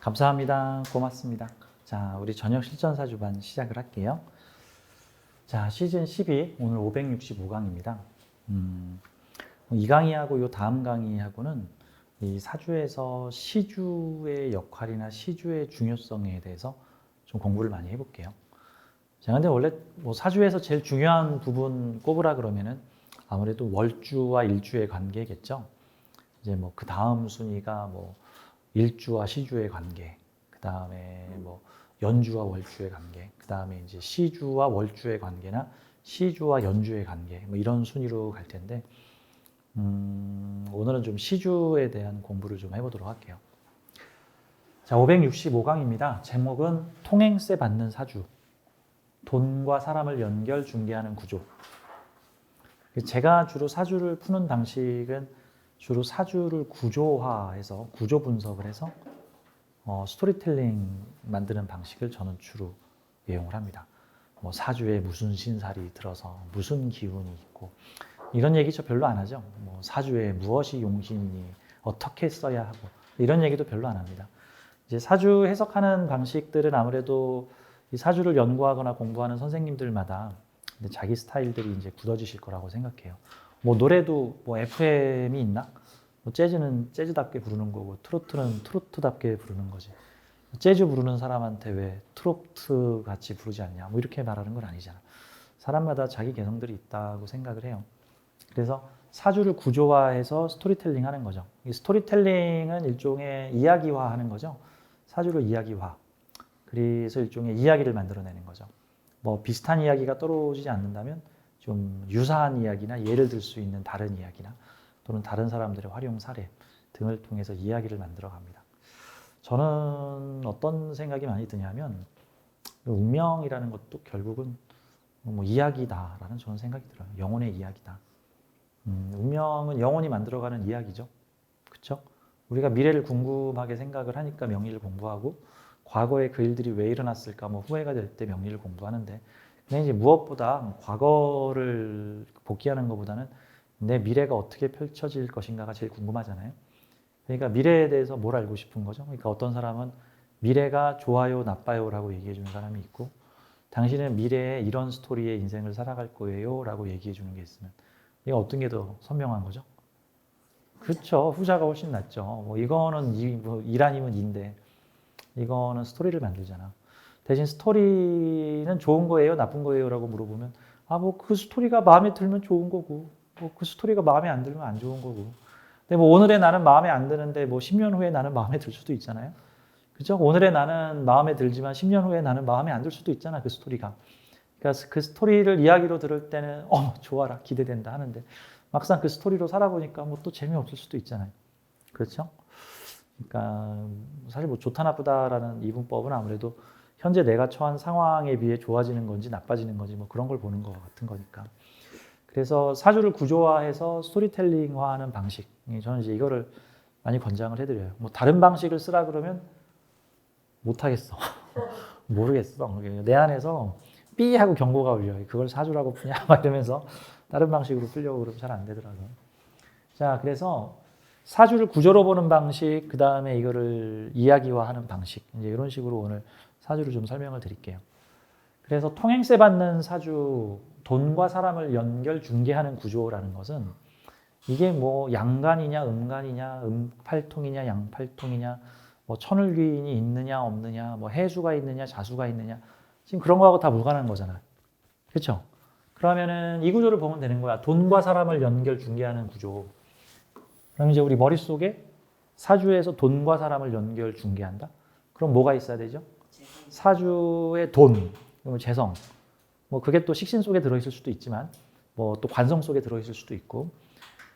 감사합니다. 고맙습니다. 자, 우리 저녁 실전 사 주반 시작을 할게요. 자, 시즌 12 오늘 565강입니다. 음, 이 강의하고 요 다음 강의하고는 이 사주에서 시주의 역할이나 시주의 중요성에 대해서 좀 공부를 많이 해볼게요. 자, 근데 원래 뭐 사주에서 제일 중요한 부분 꼽으라 그러면은 아무래도 월주와 일주의 관계겠죠. 이제 뭐 그 다음 순위가 뭐 일주와 시주의 관계, 그 다음에 뭐 연주와 월주의 관계, 그 다음에 이제 시주와 월주의 관계나 시주와 연주의 관계, 뭐 이런 순위로 갈 텐데, 음, 오늘은 좀 시주에 대한 공부를 좀 해보도록 할게요. 자, 565강입니다. 제목은 통행세 받는 사주. 돈과 사람을 연결 중개하는 구조. 제가 주로 사주를 푸는 방식은 주로 사주를 구조화해서 구조 분석을 해서 어, 스토리텔링 만드는 방식을 저는 주로 이용을 합니다. 뭐 사주에 무슨 신살이 들어서 무슨 기운이 있고 이런 얘기 저 별로 안 하죠. 뭐 사주에 무엇이 용신이 어떻게 써야 하고 이런 얘기도 별로 안 합니다. 이제 사주 해석하는 방식들은 아무래도 이 사주를 연구하거나 공부하는 선생님들마다 자기 스타일들이 이제 굳어지실 거라고 생각해요. 뭐 노래도 뭐 FM이 있나? 뭐 재즈는 재즈답게 부르는 거고 트로트는 트로트답게 부르는 거지. 재즈 부르는 사람한테 왜 트로트 같이 부르지 않냐? 뭐 이렇게 말하는 건 아니잖아. 사람마다 자기 개성들이 있다고 생각을 해요. 그래서 사주를 구조화해서 스토리텔링 하는 거죠. 이 스토리텔링은 일종의 이야기화 하는 거죠. 사주를 이야기화. 그래서 일종의 이야기를 만들어내는 거죠. 뭐 비슷한 이야기가 떨어지지 않는다면 좀 유사한 이야기나 예를 들 수 있는 다른 이야기나 또는 다른 사람들의 활용 사례 등을 통해서 이야기를 만들어 갑니다. 저는 어떤 생각이 많이 드냐면 운명이라는 것도 결국은 뭐 이야기다라는 저는 생각이 들어요. 영혼의 이야기다. 음, 운명은 영혼이 만들어가는 이야기죠. 그렇죠? 우리가 미래를 궁금하게 생각을 하니까 명리를 공부하고 과거에 그 일들이 왜 일어났을까 뭐 후회가 될 때 명리를 공부하는데 근데 이제 무엇보다 과거를 복귀하는 것보다는 내 미래가 어떻게 펼쳐질 것인가가 제일 궁금하잖아요. 그러니까 미래에 대해서 뭘 알고 싶은 거죠. 그러니까 어떤 사람은 미래가 좋아요, 나빠요라고 얘기해 주는 사람이 있고 당신은 미래에 이런 스토리의 인생을 살아갈 거예요라고 얘기해 주는 게 있으면 이거 어떤 게 더 선명한 거죠? 그렇죠. 후자가 훨씬 낫죠. 뭐 이거는 이, 뭐 이란이면 인데 이거는 스토리를 만들잖아. 대신 스토리는 좋은 거예요, 나쁜 거예요라고 물어보면 아 뭐 그 스토리가 마음에 들면 좋은 거고 뭐 그 스토리가 마음에 안 들면 안 좋은 거고. 근데 뭐 오늘의 나는 마음에 안 드는데 뭐 10년 후에 나는 마음에 들 수도 있잖아요. 그죠? 오늘의 나는 마음에 들지만 10년 후에 나는 마음에 안 들 수도 있잖아, 그 스토리가. 그러니까 그 스토리를 이야기로 들을 때는 어, 좋아라, 기대된다 하는데 막상 그 스토리로 살아보니까 뭐 또 재미없을 수도 있잖아요. 그렇죠? 그러니까 사실 뭐 좋다 나쁘다라는 이분법은 아무래도 현재 내가 처한 상황에 비해 좋아지는 건지 나빠지는 건지 뭐 그런 걸 보는 것 같은 거니까. 그래서 사주를 구조화해서 스토리텔링화하는 방식. 저는 이제 이거를 많이 권장을 해드려요. 뭐 다른 방식을 쓰라 그러면 못하겠어. 모르겠어. 내 안에서 삐 하고 경고가 울려요. 그걸 사주라고 푸냐 막 이러면서 다른 방식으로 풀려고 그러면 잘 안 되더라고요. 자, 그래서 사주를 구조로 보는 방식, 그 다음에 이거를 이야기화하는 방식, 이제 이런 식으로 오늘 사주를 좀 설명을 드릴게요. 그래서 통행세 받는 사주, 돈과 사람을 연결 중개하는 구조라는 것은 이게 뭐 양간이냐, 음간이냐, 음팔통이냐, 양팔통이냐, 뭐 천을귀인이 있느냐, 없느냐, 뭐 해수가 있느냐, 자수가 있느냐, 지금 그런 거하고 다 무관한 거잖아. 그렇죠? 그러면은 이 구조를 보면 되는 거야. 돈과 사람을 연결 중개하는 구조. 그럼 이제 우리 머릿속에 사주에서 돈과 사람을 연결 중개한다? 그럼 뭐가 있어야 되죠? 사주의 돈, 그러면 재성. 뭐 그게 또 식신 속에 들어있을 수도 있지만, 뭐 또 관성 속에 들어있을 수도 있고,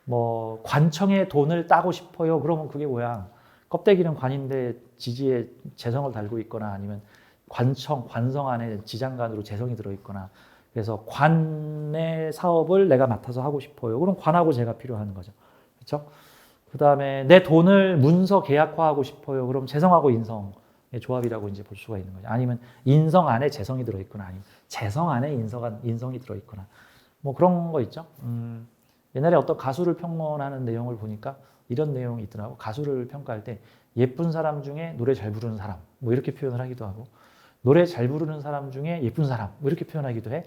뭐 관청에 돈을 따고 싶어요. 그러면 그게 뭐야? 껍데기는 관인데 지지에 재성을 달고 있거나 아니면 관청, 관성 안에 지장간으로 재성이 들어있거나 그래서 관의 사업을 내가 맡아서 하고 싶어요. 그럼 관하고 제가 필요한 거죠. 그렇죠? 그 다음에 내 돈을 문서 계약화하고 싶어요. 그럼 재성하고 인성 조합이라고 이제 볼 수가 있는 거죠. 아니면 인성 안에 재성이 들어있거나 아니면 재성 안에 인성, 인성이 들어있거나 뭐 그런 거 있죠. 음, 옛날에 어떤 가수를 평론하는 내용을 보니까 이런 내용이 있더라고. 가수를 평가할 때 예쁜 사람 중에 노래 잘 부르는 사람 뭐 이렇게 표현을 하기도 하고 노래 잘 부르는 사람 중에 예쁜 사람 뭐 이렇게 표현하기도 해.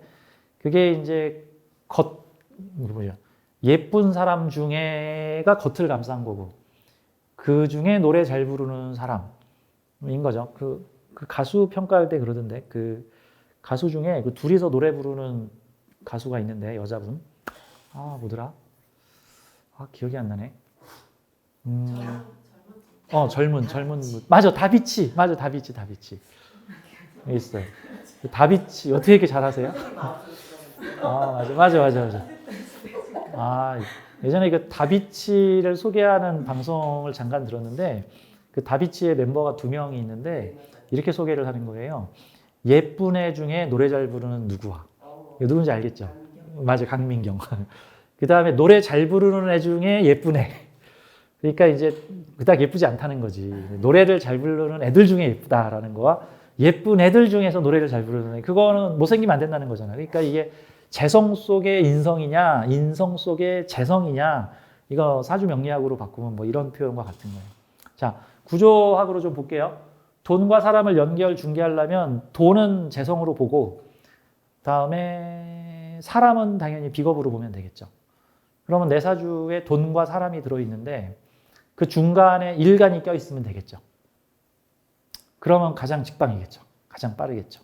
그게 이제 겉 뭐냐 예쁜 사람 중에가 겉을 감싼 거고 그 중에 노래 잘 부르는 사람인 거죠. 그, 그 가수 평가할 때 그러던데 그 가수 중에 그 둘이서 노래 부르는 가수가 있는데 여자분 아 뭐더라? 아 기억이 안 나네. 음, 어 젊은 젊은 분. 맞아 다비치 맞아 다비치 다비치 있어요. 그 다비치 어떻게 이렇게 잘하세요? 아 맞아 맞아 맞아 맞아. 아 예전에 그 다비치를 소개하는 방송을 잠깐 들었는데 그 다비치의 멤버가 두 명이 있는데 이렇게 소개를 하는 거예요. 예쁜 애 중에 노래 잘 부르는 누구와 누군지 알겠죠? 맞아 강민경. 그 다음에 노래 잘 부르는 애 중에 예쁜 애. 그러니까 이제 그닥 예쁘지 않다는 거지. 노래를 잘 부르는 애들 중에 예쁘다라는 거와 예쁜 애들 중에서 노래를 잘 부르는 애. 그거는 못생기면 안 된다는 거잖아. 그러니까 이게 재성 속의 인성이냐, 인성 속의 재성이냐, 이거 사주 명리학으로 바꾸면 뭐 이런 표현과 같은 거예요. 자, 구조학으로 좀 볼게요. 돈과 사람을 연결, 중개하려면 돈은 재성으로 보고, 다음에 사람은 당연히 비겁으로 보면 되겠죠. 그러면 내 사주에 돈과 사람이 들어있는데, 그 중간에 일간이 껴있으면 되겠죠. 그러면 가장 직방이겠죠. 가장 빠르겠죠.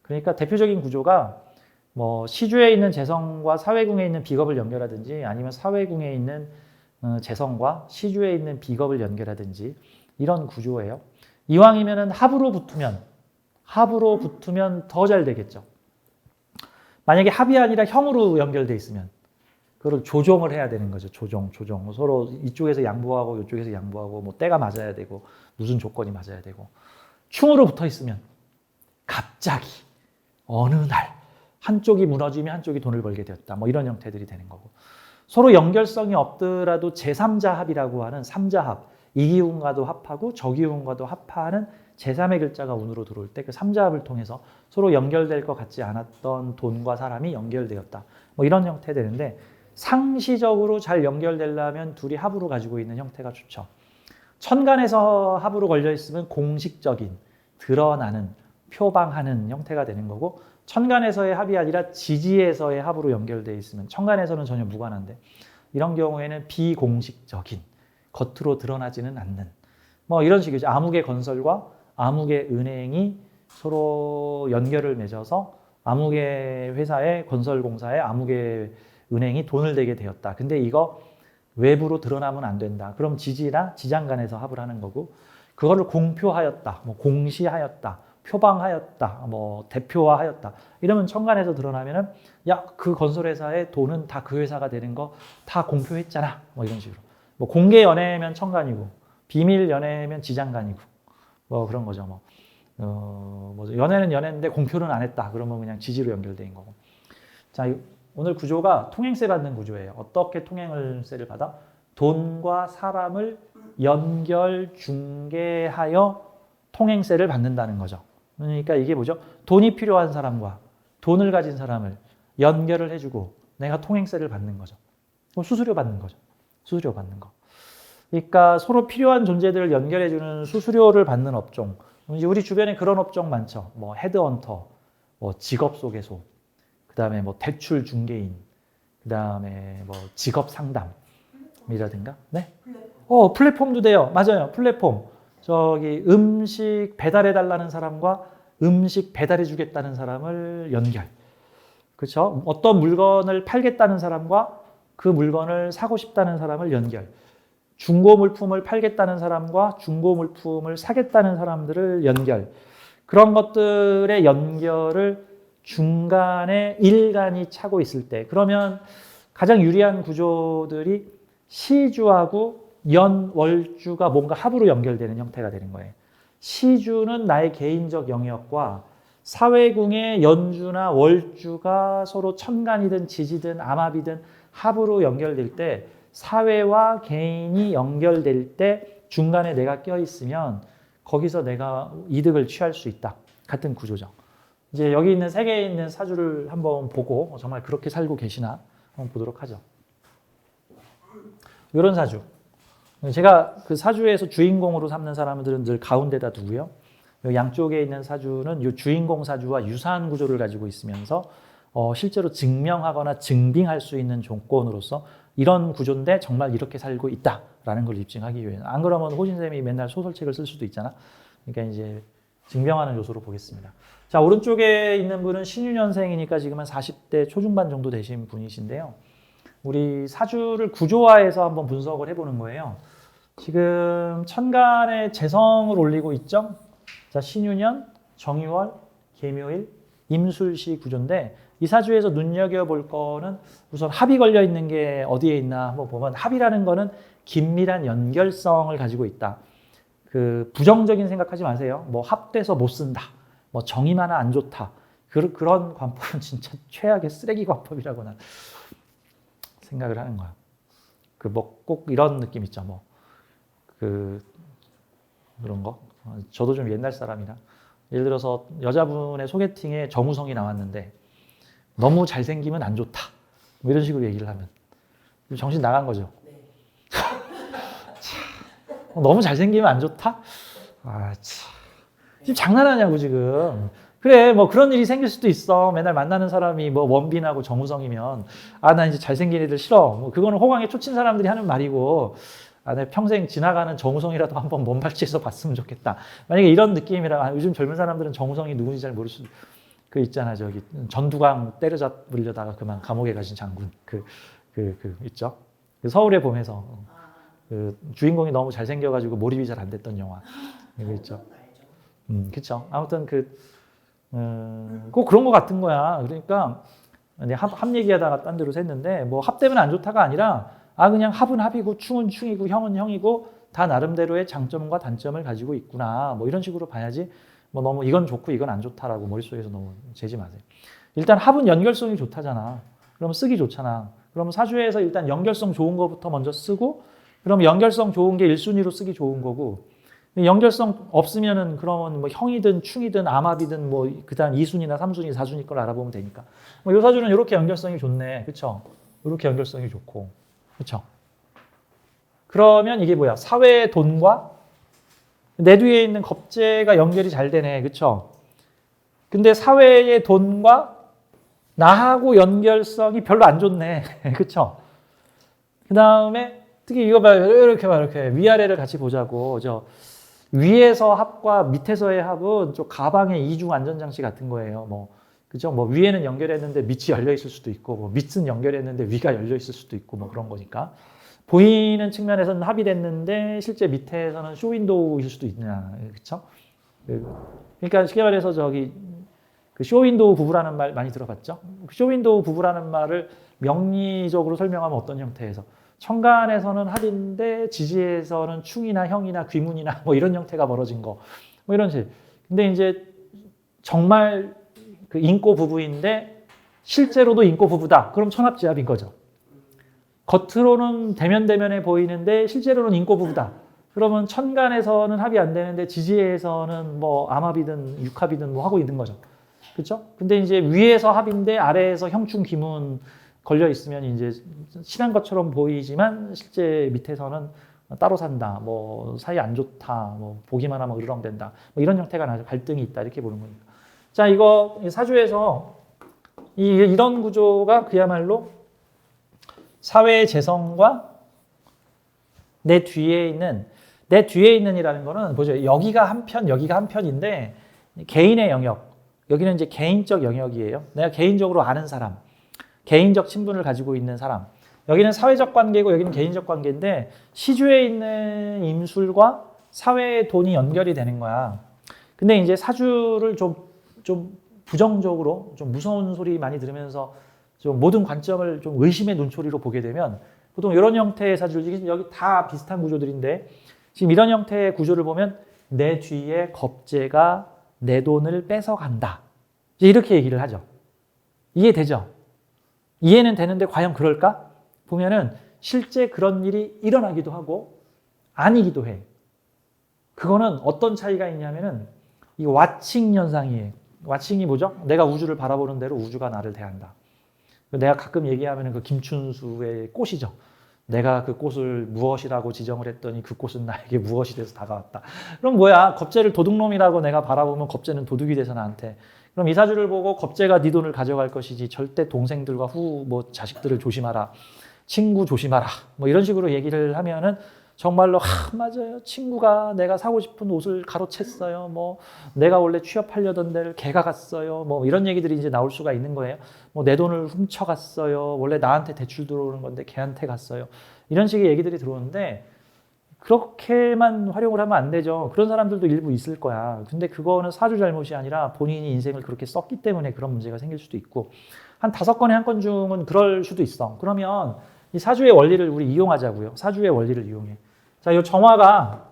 그러니까 대표적인 구조가 뭐 시주에 있는 재성과 사회궁에 있는 비겁을 연결하든지 아니면 사회궁에 있는 어, 재성과 시주에 있는 비겁을 연결하든지 이런 구조예요. 이왕이면은 합으로 붙으면 합으로 붙으면 더 잘 되겠죠. 만약에 합이 아니라 형으로 연결돼 있으면 그걸 조정을 해야 되는 거죠. 조정, 조정. 서로 이쪽에서 양보하고 이쪽에서 양보하고 뭐 때가 맞아야 되고 무슨 조건이 맞아야 되고 충으로 붙어 있으면 갑자기 어느 날 한쪽이 무너지면 한쪽이 돈을 벌게 되었다. 뭐 이런 형태들이 되는 거고. 서로 연결성이 없더라도 제3자 합이라고 하는 3자 합. 이 기운과도 합하고 저 기운과도 합하는 제3의 글자가 운으로 들어올 때 그 3자 합을 통해서 서로 연결될 것 같지 않았던 돈과 사람이 연결되었다. 뭐 이런 형태 되는데 상시적으로 잘 연결되려면 둘이 합으로 가지고 있는 형태가 좋죠. 천간에서 합으로 걸려 있으면 공식적인 드러나는 표방하는 형태가 되는 거고 천간에서의 합이 아니라 지지에서의 합으로 연결되어 있으면 천간에서는 전혀 무관한데 이런 경우에는 비공식적인 겉으로 드러나지는 않는 뭐 이런 식이죠. 암흑의 건설과 암흑의 은행이 서로 연결을 맺어서 암흑의 회사의 건설공사에 암흑의 은행이 돈을 대게 되었다. 근데 이거 외부로 드러나면 안 된다. 그럼 지지나 지장 간에서 합을 하는 거고 그거를 공표하였다. 뭐 공시하였다. 표방하였다, 뭐 대표화하였다. 이러면 천간에서 드러나면은 야 그 건설회사의 돈은 다 그 회사가 되는 거 다 공표했잖아. 뭐 이런 식으로. 뭐 공개 연애면 천간이고 비밀 연애면 지장간이고 뭐 그런 거죠. 뭐, 어, 뭐 연애는 연애인데 공표는 안 했다. 그러면 그냥 지지로 연결된 거고. 자 오늘 구조가 통행세 받는 구조예요. 어떻게 통행세를 받아? 돈과 사람을 연결 중개하여 통행세를 받는다는 거죠. 그러니까 이게 뭐죠? 돈이 필요한 사람과 돈을 가진 사람을 연결을 해주고 내가 통행세를 받는 거죠. 수수료 받는 거죠. 수수료 받는 거. 그러니까 서로 필요한 존재들을 연결해주는 수수료를 받는 업종. 우리 주변에 그런 업종 많죠. 뭐 헤드헌터, 뭐 직업 소개소, 그 다음에 뭐 대출 중개인, 그 다음에 뭐 직업 상담이라든가. 네? 어 플랫폼도 돼요. 맞아요. 플랫폼. 저기 음식 배달해 달라는 사람과 음식 배달해 주겠다는 사람을 연결. 그렇죠? 어떤 물건을 팔겠다는 사람과 그 물건을 사고 싶다는 사람을 연결. 중고 물품을 팔겠다는 사람과 중고 물품을 사겠다는 사람들을 연결. 그런 것들의 연결을 중간에 일간이 차고 있을 때 그러면 가장 유리한 구조들이 시주하고 연, 월주가 뭔가 합으로 연결되는 형태가 되는 거예요. 시주는 나의 개인적 영역과 사회궁의 연주나 월주가 서로 천간이든 지지든 암합이든 합으로 연결될 때 사회와 개인이 연결될 때 중간에 내가 껴 있으면 거기서 내가 이득을 취할 수 있다. 같은 구조죠. 이제 여기 있는 세 개에 있는 사주를 한번 보고 정말 그렇게 살고 계시나 한번 보도록 하죠. 이런 사주. 제가 그 사주에서 주인공으로 삼는 사람들은 늘 가운데다 두고요. 요 양쪽에 있는 사주는 이 주인공 사주와 유사한 구조를 가지고 있으면서 어, 실제로 증명하거나 증빙할 수 있는 조건으로서 이런 구조인데 정말 이렇게 살고 있다라는 걸 입증하기 위해 안 그러면 호진쌤이 맨날 소설책을 쓸 수도 있잖아. 그러니까 이제 증명하는 요소로 보겠습니다. 자 오른쪽에 있는 분은 신유년생이니까 지금은 40대 초중반 정도 되신 분이신데요. 우리 사주를 구조화해서 한번 분석을 해보는 거예요. 지금 천간에 재성을 올리고 있죠. 자 신유년, 정유월, 개묘일, 임술시 구조인데 이 사주에서 눈여겨볼 거는 우선 합이 걸려 있는 게 어디에 있나 한번 보면 합이라는 거는 긴밀한 연결성을 가지고 있다. 그 부정적인 생각하지 마세요. 뭐 합돼서 못 쓴다. 뭐 정의만 안 좋다. 그, 그런 관법은 진짜 최악의 쓰레기 관법이라고 난 생각을 하는 거야. 그 뭐 꼭 이런 느낌 있죠. 뭐 그 그런 거. 어, 저도 좀 옛날 사람이라 예를 들어서 여자분의 소개팅에 정우성이 나왔는데 너무 잘생기면 안 좋다. 뭐 이런 식으로 얘기를 하면 정신 나간 거죠. 참, 너무 잘생기면 안 좋다? 아, 참. 지금 장난하냐고 지금. 그래, 뭐 그런 일이 생길 수도 있어. 맨날 만나는 사람이 뭐 원빈하고 정우성이면 아, 나 이제 잘생긴 애들 싫어. 뭐 그거는 호강에 초친 사람들이 하는 말이고 아, 내 평생 지나가는 정우성이라도 한번 먼발치에서 봤으면 좋겠다. 만약에 이런 느낌이라 아, 요즘 젊은 사람들은 정우성이 누군지 잘 모를 수. 그 있잖아 저기 전두광 때려잡으려다가 그만 감옥에 가신 장군 그 그 그 있죠. 그 서울의 봄에서 그 주인공이 너무 잘생겨가지고 몰입이 잘 안 됐던 영화 이거 있죠. 음, 그렇죠. 아무튼 그, 음, 꼭 그런 것 같은 거야. 그러니까 합, 합 얘기하다가 딴 데로 샜는데 뭐 합되면 안 좋다가 아니라 아 그냥 합은 합이고 충은 충이고 형은 형이고 다 나름대로의 장점과 단점을 가지고 있구나. 뭐 이런 식으로 봐야지. 뭐 너무 이건 좋고 이건 안 좋다라고 머릿속에서 너무 재지 마세요. 일단 합은 연결성이 좋다잖아. 그럼 쓰기 좋잖아. 그럼 사주에서 일단 연결성 좋은 거부터 먼저 쓰고 그럼 연결성 좋은 게 1순위로 쓰기 좋은 거고 연결성 없으면은 그러면 뭐 형이든 충이든 암합이든 뭐 그다음 2순위나 3순위, 4순위 걸 알아보면 되니까. 뭐요 사주는 이렇게 연결성이 좋네. 그렇죠? 이렇게 연결성이 좋고. 그렇죠? 그러면 이게 뭐야? 사회의 돈과 내 뒤에 있는 겁재가 연결이 잘 되네. 그렇죠? 근데 사회의 돈과 나하고 연결성이 별로 안 좋네. 그렇죠? 그다음에 특히 이거 봐 이렇게 봐 이렇게 위아래를 같이 보자고 저 위에서 합과 밑에서의 합은 좀 가방의 이중 안전 장치 같은 거예요. 뭐 그죠? 뭐 위에는 연결했는데 밑이 열려 있을 수도 있고 뭐 밑은 연결했는데 위가 열려 있을 수도 있고 뭐 그런 거니까 보이는 측면에서는 합의됐는데 실제 밑에서는 쇼윈도우일 수도 있냐, 그렇죠? 그러니까 쉽게 말해서 저기 그 쇼윈도우 부부라는 말 많이 들어봤죠? 쇼윈도우 부부라는 말을 명리적으로 설명하면 어떤 형태에서 천간에서는 합인데 지지에서는 충이나 형이나 귀문이나 뭐 이런 형태가 벌어진 거, 뭐 이런 식. 근데 이제 정말 그 인꼬 부부인데 실제로도 인꼬 부부다. 그럼 천합지합인 거죠. 겉으로는 대면대면해 보이는데 실제로는 인꼬 부부다. 그러면 천간에서는 합이 안 되는데 지지에서는 뭐 암합이든 육합이든 뭐 하고 있는 거죠. 그렇죠? 근데 이제 위에서 합인데 아래에서 형충 기문 걸려 있으면 이제 친한 것처럼 보이지만 실제 밑에서는 따로 산다, 뭐 사이 안 좋다, 뭐 보기만 하면 으르렁댄다, 뭐 이런 형태가 나죠. 갈등이 있다 이렇게 보는 거니까. 자, 이거 사주에서 이, 이런 구조가 그야말로 사회의 재성과 내 뒤에 있는 내 뒤에 있는이라는 거는 보죠. 여기가 한 편, 여기가 한 편인데 개인의 영역. 여기는 이제 개인적 영역이에요. 내가 개인적으로 아는 사람, 개인적 친분을 가지고 있는 사람. 여기는 사회적 관계고 여기는 개인적 관계인데 시주에 있는 임술과 사회의 돈이 연결이 되는 거야. 근데 이제 사주를 좀, 좀 부정적으로 좀 무서운 소리 많이 들으면서 좀 모든 관점을 좀 의심의 눈초리로 보게 되면 보통 이런 형태의 사주를 여기 다 비슷한 구조들인데 지금 이런 형태의 구조를 보면 내 뒤에 겁재가 내 돈을 뺏어간다. 이렇게 얘기를 하죠. 이해되죠? 이해는 되는데 과연 그럴까? 보면은 실제 그런 일이 일어나기도 하고 아니기도 해. 그거는 어떤 차이가 있냐면은 이 와칭 현상이에요. 와칭이 뭐죠? 내가 우주를 바라보는 대로 우주가 나를 대한다. 내가 가끔 얘기하면 그 김춘수의 꽃이죠. 내가 그 꽃을 무엇이라고 지정을 했더니 그 꽃은 나에게 무엇이 돼서 다가왔다. 그럼 뭐야? 겁재를 도둑놈이라고 내가 바라보면 겁재는 도둑이 돼서 나한테. 그럼 이사주를 보고 겁재가 네 돈을 가져갈 것이지 절대 동생들과 후 뭐 자식들을 조심하라. 친구 조심하라. 뭐 이런 식으로 얘기를 하면은 정말로 하 맞아요. 친구가 내가 사고 싶은 옷을 가로챘어요. 뭐 내가 원래 취업하려던 데를 걔가 갔어요. 뭐 이런 얘기들이 이제 나올 수가 있는 거예요. 뭐 내 돈을 훔쳐갔어요. 원래 나한테 대출 들어오는 건데 걔한테 갔어요. 이런 식의 얘기들이 들어오는데 그렇게만 활용을 하면 안 되죠. 그런 사람들도 일부 있을 거야. 근데 그거는 사주 잘못이 아니라 본인이 인생을 그렇게 썼기 때문에 그런 문제가 생길 수도 있고 한 다섯 건에 한 건 중은 그럴 수도 있어. 그러면 이 사주의 원리를 우리 이용하자고요. 사주의 원리를 이용해. 자, 이 정화가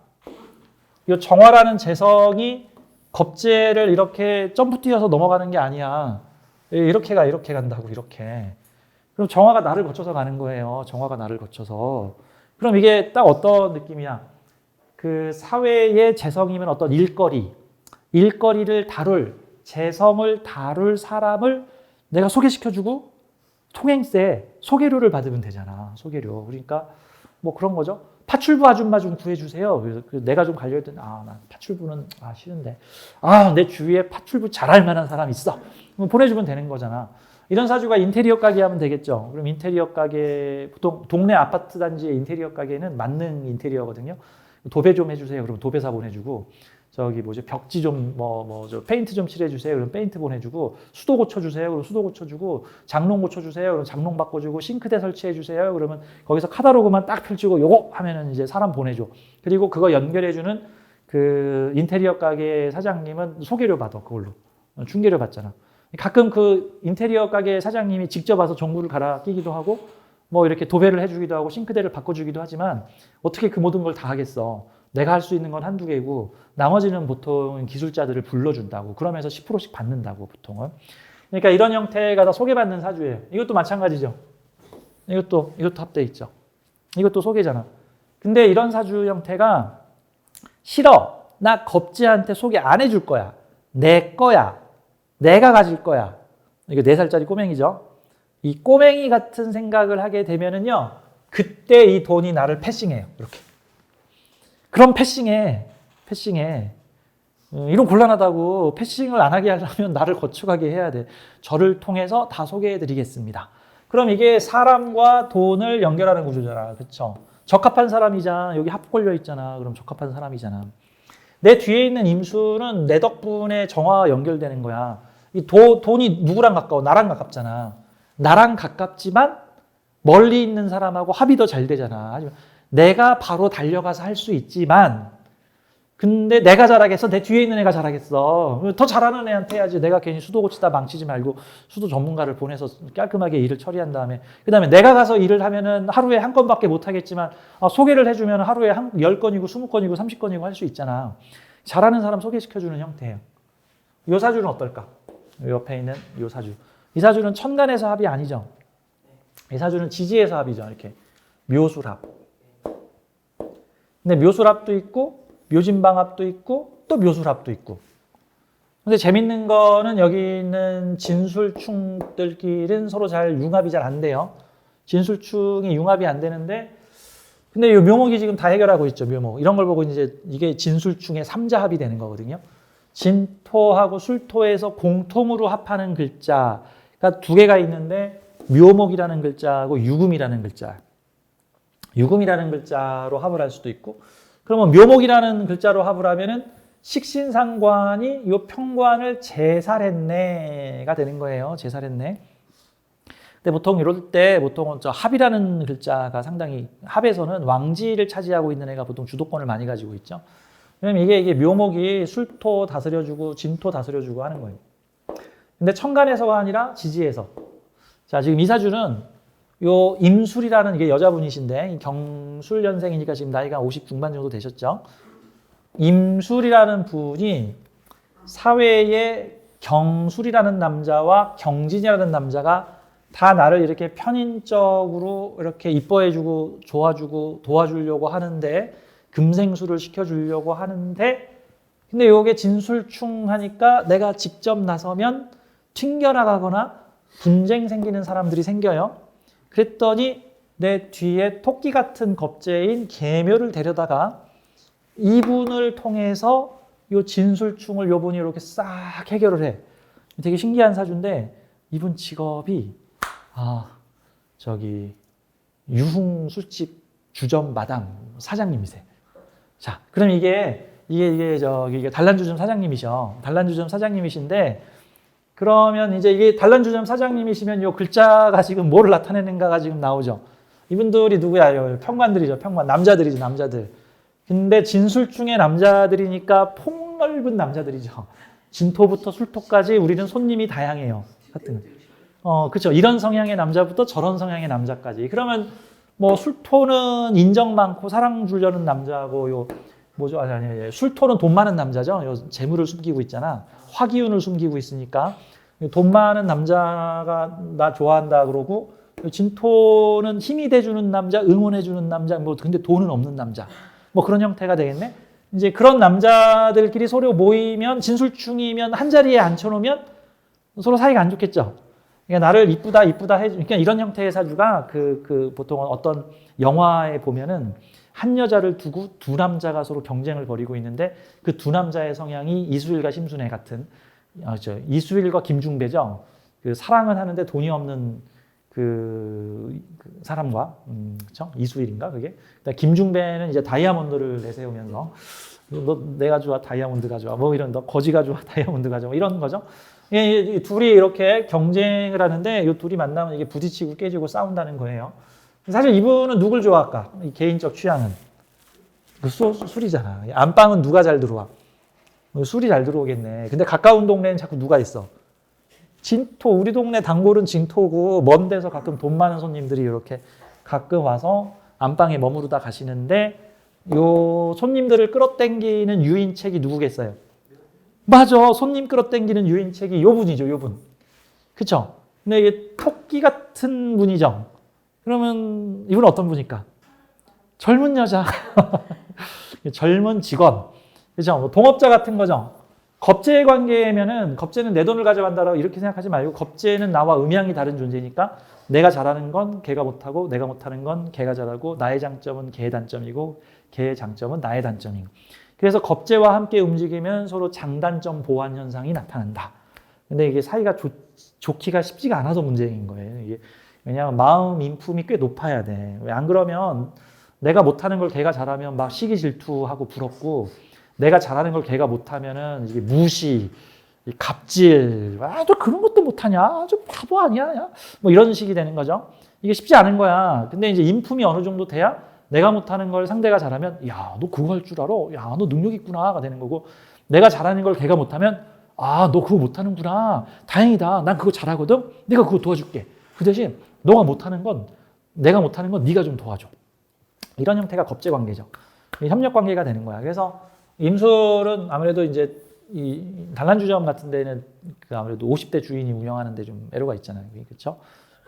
이 정화라는 재성이 겁재를 이렇게 점프 뛰어서 넘어가는 게 아니야. 이렇게 가 이렇게 간다고 이렇게. 그럼 정화가 나를 거쳐서 가는 거예요. 정화가 나를 거쳐서. 그럼 이게 딱 어떤 느낌이야? 그 사회의 재성이면 어떤 일거리, 일거리를 다룰, 재성을 다룰 사람을 내가 소개시켜주고 통행세, 소개료를 받으면 되잖아. 소개료. 그러니까 뭐 그런 거죠. 파출부 아줌마 좀 구해주세요. 그래서 그 내가 좀 갈려있던 아, 나 파출부는 아 싫은데 아, 내 주위에 파출부 잘할 만한 사람 있어. 그럼 보내주면 되는 거잖아. 이런 사주가 인테리어 가게 하면 되겠죠. 그럼 인테리어 가게 보통 동네 아파트 단지의 인테리어 가게는 만능 인테리어거든요. 도배 좀 해주세요. 그럼 도배사 보내주고 저기 뭐죠 벽지 좀 뭐 뭐 저 페인트 좀 칠해주세요. 그럼 페인트 보내주고 수도 고쳐주세요. 그럼 수도 고쳐주고 장롱 고쳐주세요. 그럼 장롱 바꿔주고 싱크대 설치해주세요. 그러면 거기서 카다로그만 딱 펼치고 요거 하면은 이제 사람 보내줘. 그리고 그거 연결해주는 그 인테리어 가게 사장님은 소개료 받아 그걸로 중개료 받잖아. 가끔 그 인테리어 가게 사장님이 직접 와서 전구를 갈아 끼기도 하고 뭐 이렇게 도배를 해주기도 하고 싱크대를 바꿔주기도 하지만 어떻게 그 모든 걸 다 하겠어. 내가 할 수 있는 건 한두 개고 나머지는 보통 기술자들을 불러준다고 그러면서 10%씩 받는다고 보통은. 그러니까 이런 형태가 다 소개받는 사주예요. 이것도 마찬가지죠. 이것도 이것도 합돼 있죠. 이것도 소개잖아. 근데 이런 사주 형태가 싫어. 나 겁지한테 소개 안 해줄 거야. 내 거야. 내가 가질 거야. 이거 4살짜리 꼬맹이죠. 이 꼬맹이 같은 생각을 하게 되면은요, 그때 이 돈이 나를 패싱해요. 이렇게. 그럼 패싱해. 패싱해. 음, 이런 곤란하다고 패싱을 안 하게 하려면 나를 거쳐가게 해야 돼. 저를 통해서 다 소개해 드리겠습니다. 그럼 이게 사람과 돈을 연결하는 구조잖아. 그쵸? 적합한 사람이잖아. 여기 합 걸려 있잖아. 그럼 적합한 사람이잖아. 내 뒤에 있는 임수는 내 덕분에 정화와 연결되는 거야. 이 도, 돈이 누구랑 가까워? 나랑 가깝잖아. 나랑 가깝지만 멀리 있는 사람하고 합이 더 잘 되잖아. 하지만 내가 바로 달려가서 할 수 있지만 근데 내가 잘하겠어? 내 뒤에 있는 애가 잘하겠어? 더 잘하는 애한테 해야지. 내가 괜히 수도 고치다 망치지 말고 수도 전문가를 보내서 깔끔하게 일을 처리한 다음에 그 다음에 내가 가서 일을 하면은 하루에 한 건밖에 못 하겠지만 아, 소개를 해주면 하루에 한 10건이고 20건이고 30건이고 할 수 있잖아. 잘하는 사람 소개시켜주는 형태예요. 요 사주는 어떨까? 옆에 있는 요 사주. 이 사주는 천간에서 합이 아니죠. 이 사주는 지지에서 합이죠. 이렇게 묘술합. 근데 묘술합도 있고 묘진방합도 있고 또 묘술합도 있고. 근데 재밌는 거는 여기 있는 진술충들끼리는 서로 잘 융합이 잘 안 돼요. 진술충이 융합이 안 되는데 근데 이 묘목이 지금 다 해결하고 있죠. 묘목. 이런 걸 보고 이제 이게 진술충의 삼자합이 되는 거거든요. 진토하고 술토에서 공통으로 합하는 글자가 두 개가 있는데 묘목이라는 글자하고 유금이라는 글자. 유금이라는 글자로 합을 할 수도 있고 그러면 묘목이라는 글자로 합을 하면은 식신상관이 요 평관을 제살했네가 되는 거예요. 제살했네. 근데 보통 이럴 때 보통은 저 합이라는 글자가 상당히 합에서는 왕지를 차지하고 있는 애가 보통 주도권을 많이 가지고 있죠. 왜냐면 이게 이게 묘목이 술토 다스려주고 진토 다스려주고 하는 거예요. 근데 천간에서가 아니라 지지에서. 자 지금 이사주는 요 임술이라는 이게 여자분이신데 경술년생이니까 지금 나이가 50 중반 정도 되셨죠. 임술이라는 분이 사회에 경술이라는 남자와 경진이라는 남자가 다 나를 이렇게 편인적으로 이렇게 이뻐해주고 좋아주고 도와주려고 하는데 금생수를 시켜주려고 하는데 근데 요게 진술충 하니까 내가 직접 나서면 튕겨나가거나 분쟁 생기는 사람들이 생겨요. 그랬더니 내 뒤에 토끼 같은 겁제인 개묘를 데려다가 이분을 통해서 요 진술충을 요분이 이렇게 싹 해결을 해. 되게 신기한 사주인데 이분 직업이 아 저기 유흥 술집 주점 마당 사장님이세요. 자, 그럼 이게 이게 이게 저기 이게 단란주점 사장님이셔. 단란주점 사장님이신데 그러면 이제 이게 단란주점 사장님이시면 요 글자가 지금 뭐를 나타내는가가 지금 나오죠. 이분들이 누구야? 요 평관들이죠. 평관 남자들이죠. 남자들. 근데 진술중의 남자들이니까 폭넓은 남자들이죠. 진토부터 술토까지 우리는 손님이 다양해요. 하여튼. 어, 그렇죠. 이런 성향의 남자부터 저런 성향의 남자까지. 그러면 뭐 술토는 인정 많고 사랑 주려는 남자고 요 뭐죠? 아니 아니. 술토는 돈 많은 남자죠. 요 재물을 숨기고 있잖아. 화기운을 숨기고 있으니까 돈 많은 남자가 나 좋아한다 그러고 요 진토는 힘이 돼주는 남자, 응원해주는 남자, 뭐 근데 돈은 없는 남자, 뭐 그런 형태가 되겠네. 이제 그런 남자들끼리 서로 모이면 진술충이면 한 자리에 앉혀놓으면 서로 사이가 안 좋겠죠. 그러니까 나를 이쁘다 이쁘다 해주. 그러니까 이런 형태의 사주가 그, 그 보통은 어떤 영화에 보면은 한 여자를 두고 두 남자가 서로 경쟁을 벌이고 있는데 그 두 남자의 성향이 이수일과 심순애 같은 어, 저 이수일과 김중배죠. 그 사랑은 하는데 돈이 없는 그, 그 사람과 음, 그렇죠? 이수일인가 그게. 그다음에 김중배는 이제 다이아몬드를 내세우면서 너 내가 좋아 다이아몬드가 좋아 뭐 이런 너 거지가 좋아 다이아몬드가 좋아 뭐 이런 거죠. 이, 이 둘이 이렇게 경쟁을 하는데 이 둘이 만나면 이게 부딪히고 깨지고 싸운다는 거예요. 사실 이분은 누굴 좋아할까? 이 개인적 취향은 그 수, 술이잖아. 안방은 누가 잘 들어와? 술이 잘 들어오겠네. 근데 가까운 동네는 자꾸 누가 있어? 진토 우리 동네 단골은 진토고 먼 데서 가끔 돈 많은 손님들이 이렇게 가끔 와서 안방에 머무르다 가시는데 요 손님들을 끌어당기는 유인책이 누구겠어요? 맞아. 손님 끌어당기는 유인책이 요 분이죠. 요 분. 그쵸? 근데 이게 토끼 같은 분이죠. 그러면 이분 어떤 분일까? 젊은 여자. 젊은 직원. 그죠? 뭐 동업자 같은 거죠. 겁제 관계면은 겁제는 내 돈을 가져간다라고 이렇게 생각하지 말고 겁제는 나와 음양이 다른 존재니까 내가 잘하는 건 걔가 못하고 내가 못하는 건 걔가 잘하고 나의 장점은 걔의 단점이고 걔의 장점은 나의 단점이고 그래서 겁제와 함께 움직이면 서로 장단점 보완 현상이 나타난다. 근데 이게 사이가 좋, 좋기가 쉽지가 않아서 문제인 거예요. 이게 왜냐하면 마음 인품이 꽤 높아야 돼. 왜안 그러면 내가 못하는 걸 걔가 잘하면 막 시기 질투하고 부럽고 내가 잘하는 걸 걔가 못하면은 이게 무시, 이 갑질, 아, 저 그런 것도 못하냐? 저 바보 아니야? 야? 뭐 이런 식이 되는 거죠. 이게 쉽지 않은 거야. 근데 이제 인품이 어느 정도 돼야 내가 못하는 걸 상대가 잘하면, 야, 너 그거 할 줄 알아? 야, 너 능력 있구나 가 되는 거고, 내가 잘하는 걸 걔가 못하면, 아, 너 그거 못하는구나. 다행이다. 난 그거 잘하거든. 내가 그거 도와줄게. 그 대신 너가 못하는 건, 내가 못하는 건 네가 좀 도와줘. 이런 형태가 겁제 관계죠. 협력 관계가 되는 거야. 그래서 임술은 아무래도 이제 이 단란주점 같은 데는 그 아무래도 50대 주인이 운영하는데 좀 애로가 있잖아요. 그렇죠?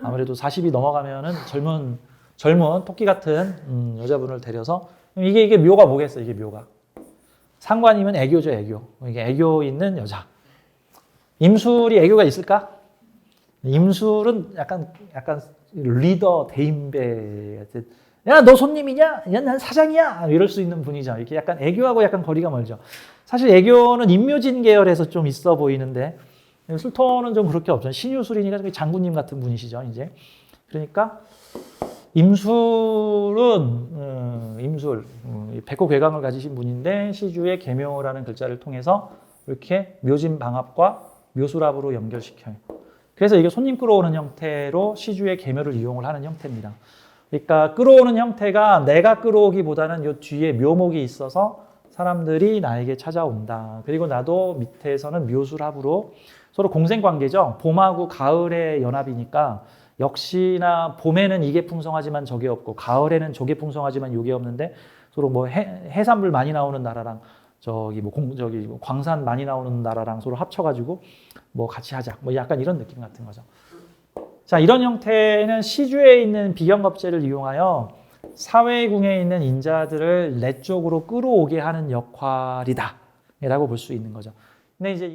아무래도 40이 넘어가면은 젊은 젊은 토끼 같은 음, 여자분을 데려서 이게 이게 묘가 뭐겠어? 이게 묘가 상관이면 애교죠, 애교. 이게 애교 있는 여자. 임술이 애교가 있을까? 임술은 약간 약간 리더 대인배 같은 야, 너 손님이냐? 야, 난 사장이야. 이럴 수 있는 분이죠. 이렇게 약간 애교하고 약간 거리가 멀죠. 사실 애교는 임묘진 계열에서 좀 있어 보이는데 술토는 좀 그렇게 없죠. 신유술이니까 장군님 같은 분이시죠. 이제 그러니까 임술은 음, 임술 음, 백호 괴강을 가지신 분인데 시주의 계묘라는 글자를 통해서 이렇게 묘진 방합과 묘술합으로 연결시켜요. 그래서 이게 손님 끌어오는 형태로 시주의 계묘를 이용을 하는 형태입니다. 그러니까 끌어오는 형태가 내가 끌어오기보다는 요 뒤에 묘목이 있어서 사람들이 나에게 찾아온다. 그리고 나도 밑에서는 묘술합으로 서로 공생 관계죠. 봄하고 가을의 연합이니까 역시나 봄에는 이게 풍성하지만 저게 없고 가을에는 저게 풍성하지만 요게 없는데 서로 뭐 해, 해산물 많이 나오는 나라랑 저기 뭐 공, 저기 뭐 광산 많이 나오는 나라랑 서로 합쳐가지고 뭐 같이 하자. 뭐 약간 이런 느낌 같은 거죠. 자, 이런 형태는 시주에 있는 비경겁제를 이용하여 사회궁에 있는 인자들을 내 쪽으로 끌어오게 하는 역할이다 라고 볼 수 있는 거죠. 근데 이제